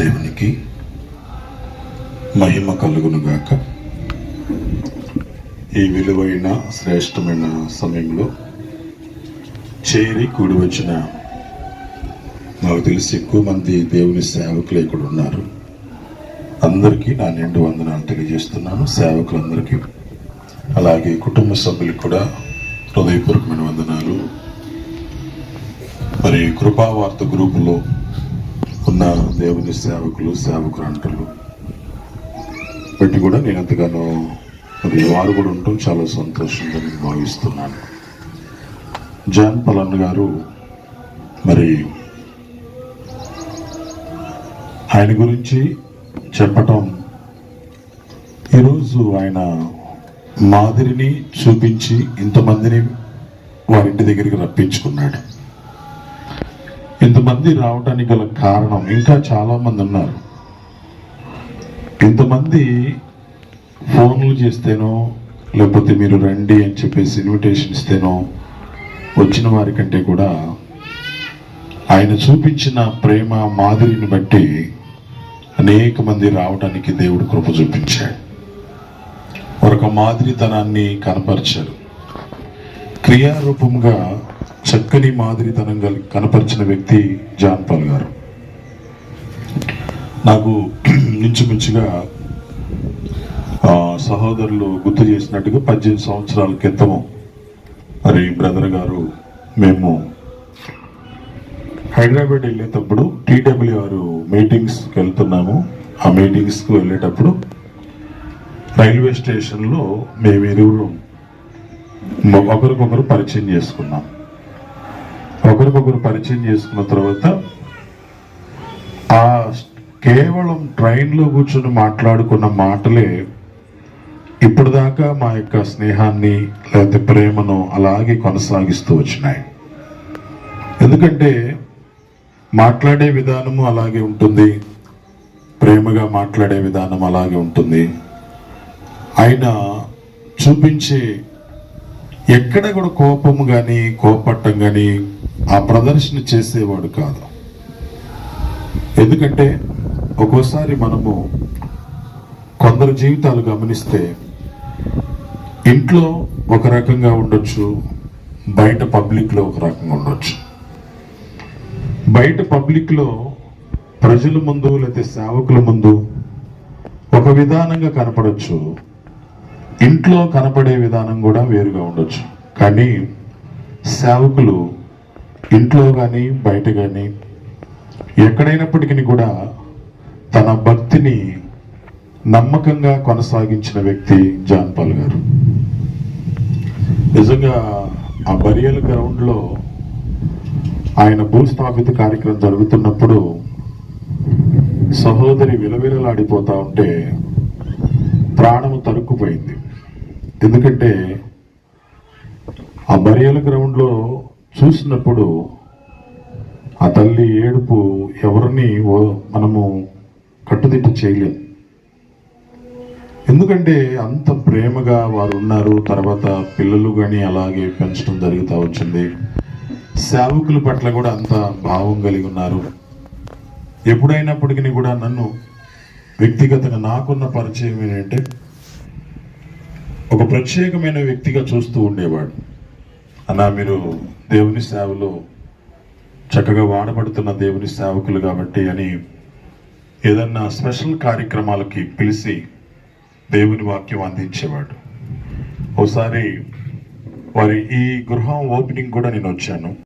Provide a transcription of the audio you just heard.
దేవునికి మహిమ కలుగునుగాక. ఈ విలువైన శ్రేష్టమైన సమయంలో చేరి కూడి వచ్చిన నాకు తెలిసి ఎక్కువ మంది దేవుని సేవకులు ఇక్కడ ఉన్నారు. అందరికీ నా నిండు వందనాలు తెలియజేస్తున్నాను. సేవకులందరికీ. అలాగే కుటుంబ సభ్యులకు కూడా హృదయపూర్వకమైన వందనాలు. మరి కృపావార్త గ్రూపులో ఉన్న దేవుని సేవకులు సేవకురాంటలు పెట్టి కూడా నేను ఎంతగానో మరి వారు కూడా ఉండటం చాలా సంతోషంగా నేను భావిస్తున్నాను. జాన్ పలన్ గారు మరి ఆయన గురించి చెప్పటం ఈరోజు ఆయన మాదిరిని చూపించి ఇంతమందిని వారింటి దగ్గరికి రప్పించుకున్నాడు. ఇంతమంది రావడానికి గల కారణం ఇంకా చాలా మంది ఉన్నారు. ఇంతమంది ఫోన్లు చేస్తేనో లేకపోతే మీరు రండి అని చెప్పేసి ఇన్విటేషన్ ఇస్తేనో వచ్చిన వారికంటే కూడా ఆయన చూపించిన ప్రేమ మాదిరిని బట్టి అనేక మంది రావడానికి దేవుడు కృప చూపించాడు. ఒక మాదిరితనాన్ని కనపరిచాడు క్రియారూపంగా చక్కని మాదిరితనం కనపరిచిన వ్యక్తి జాన్ పాల్ గారు. నాకు ఇంచుమించుగా సహోదరులు గుర్తు చేసినట్టుగా పద్దెనిమిది సంవత్సరాల క్రితము మరి బ్రదర్ గారు మేము హైదరాబాద్ వెళ్ళేటప్పుడు టీడబ్ల్యూఆర్ మీటింగ్స్కి వెళ్తున్నాము. ఆ మీటింగ్స్కి వెళ్ళేటప్పుడు రైల్వే స్టేషన్లో మేము ఇరువురు ఒకరికొకరు పరిచయం చేసుకున్నాం. ఒకరికొకరు పరిచయం చేసుకున్న తర్వాత ఆ కేవలం ట్రైన్లో కూర్చొని మాట్లాడుకున్న మాటలే ఇప్పుడు దాకా మా యొక్క స్నేహాన్ని లేకపోతే ప్రేమను అలాగే కొనసాగిస్తూ వచ్చినాయి. ఎందుకంటే మాట్లాడే విధానము అలాగే ఉంటుంది. ప్రేమగా మాట్లాడే విధానం అలాగే ఉంటుంది. ఆయన చూపించే ఎక్కడ కూడా కోపం కానీ కోపట్టం కానీ ఆ ప్రదర్శన చేసేవాడు కాదు. ఎందుకంటే ఒక్కోసారి మనము కొందరు జీవితాలు గమనిస్తే ఇంట్లో ఒక రకంగా ఉండొచ్చు బయట పబ్లిక్లో ఒక రకంగా ఉండొచ్చు. బయట పబ్లిక్లో ప్రజల ముందు లేకపోతే సేవకుల ముందు ఒక విధానంగా కనపడచ్చు. ఇంట్లో కనపడే విధానం కూడా వేరుగా ఉండొచ్చు. కానీ సేవకులు ఇంట్లో కానీ బయట కానీ ఎక్కడైనప్పటికీ కూడా తన భక్తిని నమ్మకంగా కొనసాగించిన వ్యక్తి జాన్ పాల్ గారు. నిజంగా ఆ బరియల్ గ్రౌండ్లో ఆయన భూస్థాపిత కార్యక్రమం జరుగుతున్నప్పుడు సహోదరి విలవిలలాడిపోతా ఉంటే ప్రాణము తరుక్కుపోయింది. ఎందుకంటే ఆ బరియల గ్రౌండ్లో చూసినప్పుడు ఆ తల్లి ఏడుపు ఎవరిని ఓ- మనము కట్టుదిట్టు చేయలేం. ఎందుకంటే అంత ప్రేమగా వారు ఉన్నారు తర్వాత పిల్లలు కానీ అలాగే పెంచడం జరుగుతూ వచ్చింది. సేవకుల పట్ల కూడా అంత భావం కలిగి ఉన్నారు. ఎప్పుడైనప్పటికీ కూడా నన్ను వ్యక్తిగతంగా నాకున్న పరిచయం ఏంటంటే ఒక ప్రత్యేకమైన వ్యక్తిగా చూస్తూ ఉండేవాడు. అన్నా మీరు దేవుని సేవలో చక్కగా వాడబడుతున్న దేవుని సేవకులు కాబట్టి అని ఏదన్నా స్పెషల్ కార్యక్రమాలకి పిలిచి దేవుని వాక్యం అందించేవాడు. ఒకసారి వారి ఈ గృహం ఓపెనింగ్ కూడా నేను వచ్చాను.